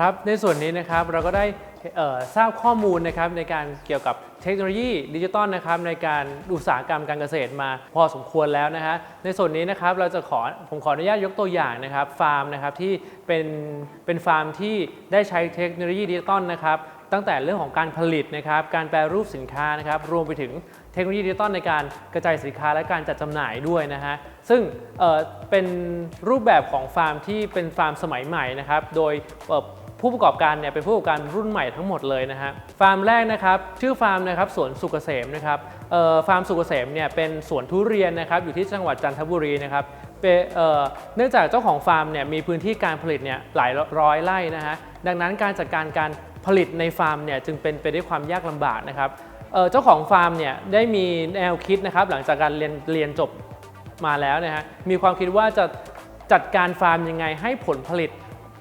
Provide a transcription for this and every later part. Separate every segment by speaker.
Speaker 1: ครับในส่วนนี้นะครับเราก็ได้ทราบข้อมูลนะครับในการเกี่ยวกับเทคโนโลยีดิจิตอลนะครับในการอุตสาหกรรมการเกษตรมาพอสมควรแล้วนะฮะในส่วนนี้นะครับเราจะขอผมขออนุญาตยกตัวอย่างนะครับฟาร์มนะครับที่เป็นเป็นฟาร์มที่ได้ใช้เทคโนโลยีดิจิตอลนะครับตั้งแต่เรื่องของการผลิตนะครับการแปรรูปสินค้านะครับรวมไปถึงเทคโนโลยีดิจิตอลในการกระจายสินค้าและการจัดจำหน่ายด้วยนะฮะซึ่งเเป็นรูปแบบของฟาร์มที่เป็นฟาร์มสมัยใหม่นะครับโดยเอ่อ ผู้ประกอบการเนี่ยเป็นผู้ประกอบการรุ่นใหม่ทั้งหมดเลยนะฮะฟาร์มแรกนะครับชื่อฟาร์มนะครับสวนสุกเกษมนะครับฟาร์มสุกเกษมเนี่ยเป็นสวนทุเรียนนะครับอยู่ที่จังหวัดจันทบุรีนะครับเเนื่องจากเจ้าของฟาร์มเนี่ยมีพื้นที่การผลิตเนี่ยหลายร้อยไร่นะฮะดังนั้นการจัดการการผลิตในฟาร์มเนี่ยจึงเป็นไปด้วยความยากลำบากนะครับเอ่อเจ้าของฟาร์มเนี่ยได้มีแนวคิดนะครับหลังจากการเรียนเรียนจบมาแล้วนะฮะมีความคิดว่าจะจัดการฟาร์มยังไงให้ผลผลิต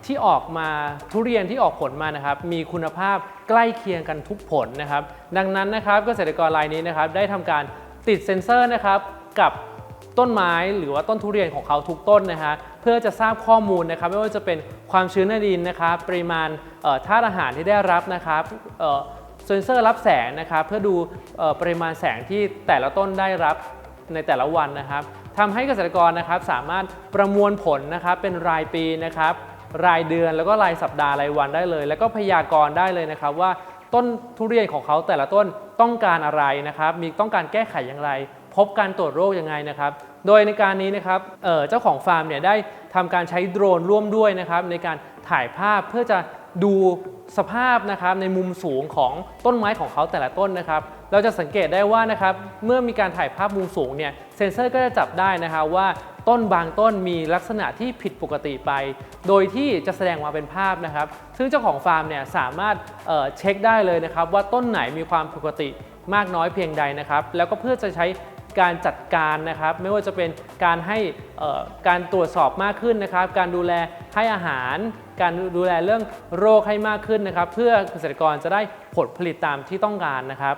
Speaker 1: ที่ออกมาทุเรียนที่ออกผลมานะครับ มีคุณภาพใกล้เคียงกันทุกผลนะครับ ดังนั้นนะครับเกษตรกรรายนี้นะครับ ได้ทำการติดเซ็นเซอร์นะครับกับต้นไม้หรือว่าต้นทุเรียนของเขาทุกต้นนะฮะเพื่อจะทราบข้อมูลนะครับไม่ว่าจะเป็นความชื้นในดินนะครับ ปริมาณธาตุอาหารที่ได้รับนะครับเซ็นเซอร์รับแสงนะครับ เพื่อดูปริมาณแสงที่แต่ละต้นได้รับในแต่ละวันนะครับทำให้เกษตรกรนะครับสามารถประมวลผลนะครับเป็นรายปีนะครับ รายเดือนแล้วก็รายสัปดาห์รายวันได้เลย แล้วก็พยากรณ์ได้เลยนะครับว่าต้นทุเรียนของเขาแต่ละต้นต้องการอะไรนะครับ มีต้องการแก้ไขอย่างไร พบการตรวจโรคยังไงนะครับ โดยในการนี้นะครับเเจ้าของฟาร์มเนี่ยได้ทำการใช้โดรนร่วมด้วยนะครับ ในการถ่ายภาพเพื่อจะดูสภาพนะครับในมุมสูงของต้นไม้ของเขาแต่ละต้นนะครับ เราจะสังเกตได้ว่านะครับเมื่อมีการถ่ายภาพมุมสูงเนี่ยเซ็นเซอร์ก็จะจับได้นะครับว่า ต้นบางต้นมีลักษณะที่ผิดปกติไป โดยที่จะแสดงมาเป็นภาพนะครับ ซึ่งเจ้าของฟาร์มเนี่ยสามารถเเช็คได้เลยนะครับ ว่าต้นไหนมีความปกติมากน้อยเพียงใดนะครับ แล้วก็เพื่อจะใช้การจัดการนะครับ ไม่ว่าจะเป็นการให้การตรวจสอบมากขึ้นนะครับ การดูแลให้อาหาร การดูแลเรื่องโรคให้มากขึ้นนะครับ เพื่อเกษตรกรจะได้ผลผลิตตามที่ต้องการนะครับ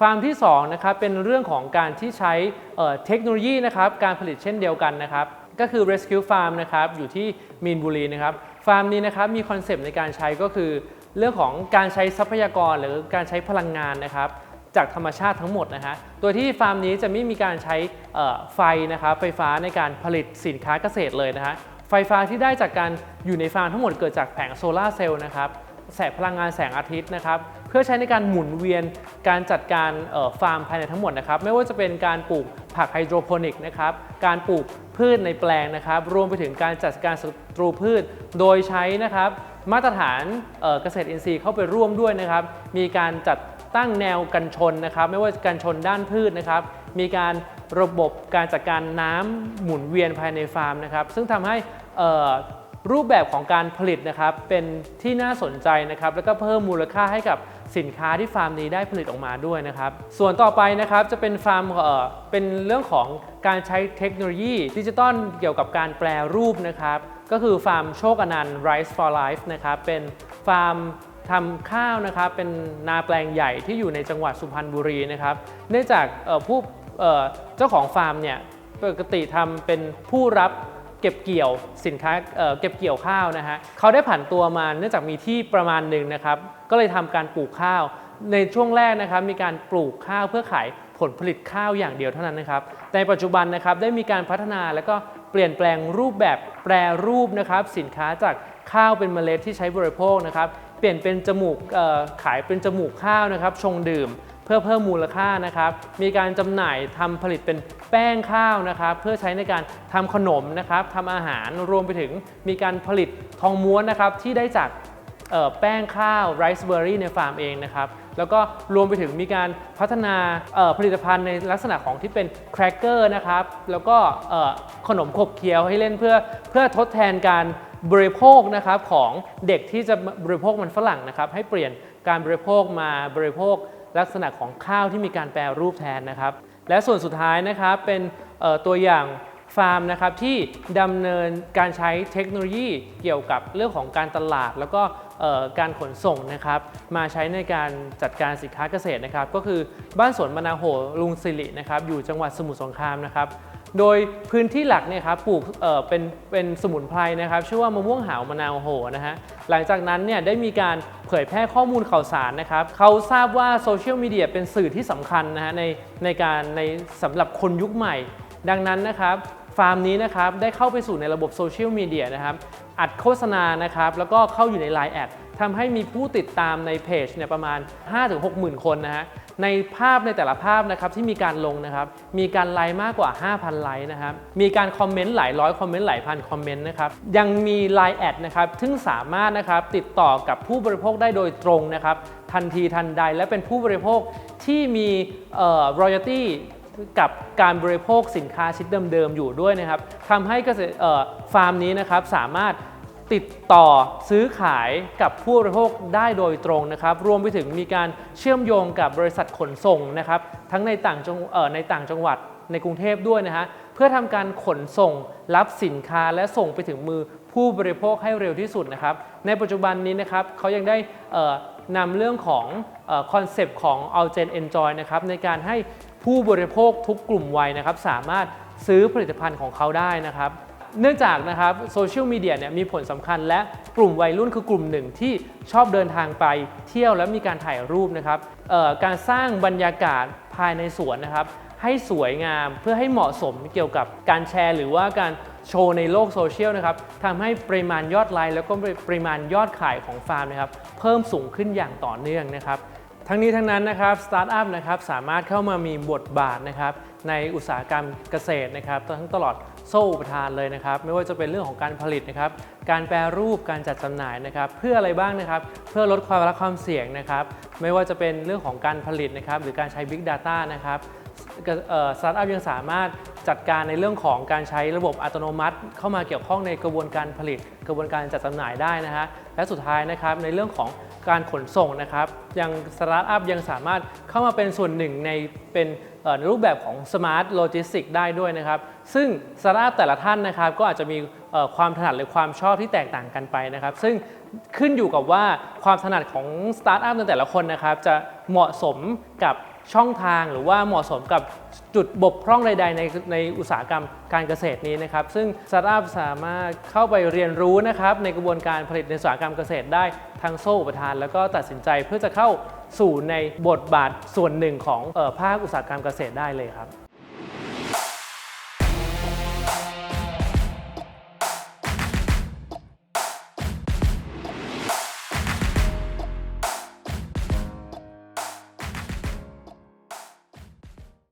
Speaker 1: ฟาร์มที่2นะครับเป็นเรื่องของการที่ใช้เเทคโนโลยีนะครับการผลิตเช่นเดียวกันนะครับก็คือ Rescue Farm นะครับอยู่ที่มีนบุรีนะครับฟาร์มนี้นะครับมีคอนเซปต์ในการใช้ก็คือ เรื่องของการใช้ทรัพยากรหรือการใช้พลังงานนะครับจากธรรมชาติทั้งหมดนะฮะโดยที่ฟาร์มนี้จะไม่มีการใช้ไฟนะครับไฟฟ้าในการผลิตสินค้าเกษตรเลยนะฮะไฟฟ้าที่ได้จากการอยู่ในฟาร์มทั้งหมดเกิดจากแผงโซลาร์เซลล์นะครับแสงพลังงานแสงอาทิตย์นะครับ พื่อใช้ในการหมุนเวียนการจัดการฟาร์มภายในทั้งหมดนะครับ ไม่ว่าจะเป็นการปลูกผักไฮโดรโปนิกนะครับ การปลูกพืชในแปลงนะครับ รวมไปถึงการจัดการศัตรูพืช โดยใช้นะครับมาตรฐานเกษตรอินทรีย์เข้าไปร่วมด้วยนะครับ มีการจัดตั้งแนวกันชนนะครับ ไม่ว่าจะกันชนด้านพืชนะครับ มีการระบบการจัดการน้ำหมุนเวียนภายในฟาร์มนะครับ ซึ่งทำให้รูปแบบของการผลิตนะครับเป็นที่น่าสนใจนะครับ แล้วก็เพิ่มมูลค่าให้กับ สินค้าที่ฟาร์มนี้ได้ผลิตออกมาด้วยนะครับ ส่วนต่อไปนะครับจะเป็นฟาร์มเอ่อเป็นเรื่องของการใช้เทคโนโลยีดิจิตอลเกี่ยวกับการแปลรูปนะครับ ก็คือฟาร์มโชคอนันต์ Rice for Life นะครับเป็นฟาร์มทำข้าวนะครับเป็นนาแปลงใหญ่ที่อยู่ในจังหวัดสุพรรณบุรีนะครับเนื่องจากผู้เจ้าของฟาร์มเนี่ยปกติทำเป็นผู้รับ เก็บเกี่ยวสินค้าเเก็บเกี่ยวข้าวนะฮะเขาได้ผันตัวมาเนื่องจากมีที่ประมาณหนึ่งนะครับ ก็เลยทำการปลูกข้าว ในช่วงแรกนะครับ มีการปลูกข้าวเพื่อขายผลผลิตข้าวอย่างเดียวเท่านั้นนะครับ ในปัจจุบันนะครับได้มีการพัฒนาแล้วก็เปลี่ยนแปลงรูปแบบแปรรูปนะครับ สินค้าจากข้าวเป็นเมล็ดที่ใช้บริโภคนะครับ เปลี่ยนเป็นจมูกขายเป็นจมูกข้าวนะครับ ชงดื่ม เพื่อเพิ่มมูลค่านะครับ มีการจำหน่ายทำผลิตเป็นแป้งข้าวนะครับ เพื่อใช้ในการทำขนมนะครับทำอาหารรวมไปถึงมีการผลิตทองม้วนนะครับที่ได้จากแป้งข้าวไรซ์เบอร์รี่ในฟาร์มเองนะครับ แล้วก็รวมไปถึงมีการพัฒนาผลิตภัณฑ์ในลักษณะของที่เป็นแครกเกอร์นะครับ แล้วก็ขนมขบเคี้ยวให้เล่นเพื่อเพื่อทดแทนการบริโภคนะครับของเด็กที่จะบริโภคมันฝรั่งนะครับ ให้เปลี่ยนการบริโภคมาบริโภค ลักษณะของข้าวที่มีการแปรรูปแทนนะครับ และส่วนสุดท้ายนะครับเป็นตัวอย่างฟาร์มนะครับที่ดำเนินการใช้เทคโนโลยีเกี่ยวกับเรื่องของการตลาด แล้วก็การขนส่งนะครับ มาใช้ในการจัดการสินค้าเกษตรนะครับ ก็คือบ้านสวนมะนาโหลุงสิรินะครับอยู่จังหวัดสมุทรสงครามนะครับ โดยพื้นที่หลักเนี่ยครับปลูกเเป็นเป็นสมุนไพรนะครับชื่อว่ามะม่วงหาวมะนาวโหนะฮะหลังจากนั้นเนี่ยได้มีการ เผยแพร่ข้อมูลข่าวสารนะครับเขาทราบว่าโซเชียลมีเดียเป็นสื่อที่สำคัญนะฮะในในการในสำหรับคนยุคใหม่ ดังนั้นนะครับฟาร์มนี้นะครับได้เข้าไปสู่ในระบบโซเชียลมีเดียนะครับอัดโฆษณานะครับแล้วก็เข้าอยู่ใน Line แอดทำให้มีผู้ติดตามในเพจเนี่ยประมาณ 5-6 หมื่นคนนะฮะ ในภาพในแต่ละภาพนะครับที่มีการลงนะครับ มีการไลค์มากกว่า 5,000 ไลค์นะครับ มีการคอมเมนต์หลายร้อยคอมเมนต์หลายพันคอมเมนต์นะครับ ยังมี Line แอดนะครับซึ่งสามารถนะครับติดต่อกับผู้บริโภคได้โดยตรงนะครับทันทีทันใดและเป็นผู้บริโภคที่มีเอ่อ royalty กับการบริโภคสินค้าชิ้นเดิมๆอยู่ด้วยนะครับทำให้เกษตรฟาร์มนี้นะครับสามารถ ติดต่อซื้อขายกับผู้บริโภคได้โดยตรงนะครับ รวมไปถึงมีการเชื่อมโยงกับบริษัทขนส่งนะครับ ทั้งในต่างจังในต่างจังหวัดในกรุงเทพด้วยนะฮะเพื่อทำการขนส่งรับสินค้าและส่งไปถึงมือผู้บริโภคให้เร็วที่สุดนะครับ ในปัจจุบันนี้นะครับเขายังได้นำเรื่องของคอนเซปต์ของ All Gen Enjoy นะครับในการให้ผู้บริโภคทุกกลุ่มวัยนะครับ สามารถซื้อผลิตภัณฑ์ของเขาได้นะครับ เนื่องจากนะครับโซเชียลมีเดียเนี่ยมีผลสำคัญและกลุ่มวัยรุ่นคือกลุ่มหนึ่งที่ชอบเดินทางไปเที่ยวและมีการถ่ายรูปนะครับการสร้างบรรยากาศภายในสวนนะครับให้สวยงามเพื่อให้เหมาะสมเกี่ยวกับการแชร์ หรือว่าการโชว์ในโลกโซเชียลนะครับทำให้ปริมาณยอดไลค์แล้วก็ปริมาณยอดขายของฟาร์มนะครับเพิ่มสูงขึ้นอย่างต่อเนื่องนะครับทั้งนี้ทั้งนั้นนะครับสตาร์ทอัพนะครับสามารถเข้ามามีบทบาทนะครับในอุตสาหกรรมเกษตรนะครับทั้งตลอด โซ่อุปทานเลยนะครับ ไม่ว่าจะเป็นเรื่องของการผลิตนะครับ การแปรรูปการจัดจำหน่ายนะครับ เพื่ออะไรบ้างนะครับ เพื่อลดความรับความเสี่ยงนะครับ ไม่ว่าจะเป็นเรื่องของการผลิตนะครับ หรือการใช้ Big Data นะครับสตาร์ทอัพยังสามารถจัดการในเรื่องของการใช้ระบบอัตโนมัติ เข้ามาเกี่ยวข้องในกระบวนการผลิต กระบวนการจัดจำหน่ายได้นะฮะและสุดท้ายนะครับในเรื่องของการขนส่งนะครับยังสตาร์ทอัพยังสามารถเข้ามาเป็นส่วนหนึ่งในเป็น ในรูปแบบของสมาร์ทโลจิสติกได้ด้วยนะครับ ซึ่งสตาร์ทอัพแต่ละท่านนะครับ ก็อาจจะมีความถนัดหรือความชอบที่แตกต่างกันไปนะครับ ซึ่งขึ้นอยู่กับว่าความถนัดของสตาร์ทอัพในแต่ละคนนะครับ จะเหมาะสมกับ ช่องทางหรือว่าเหมาะสมกับจุดบกพร่องใด ๆ ในในอุตสาหกรรมการเกษตรนี้นะครับ ซึ่งสตาร์ทอัพสามารถเข้าไปเรียนรู้นะครับในกระบวนการผลิตในอุตสาหกรรมเกษตรได้ทางโซ่อุปทาน แล้วก็ตัดสินใจเพื่อจะเข้าสู่ในบทบาทส่วนหนึ่งของออภาคอุตสาหกรรมเกษตรได้เลยครับ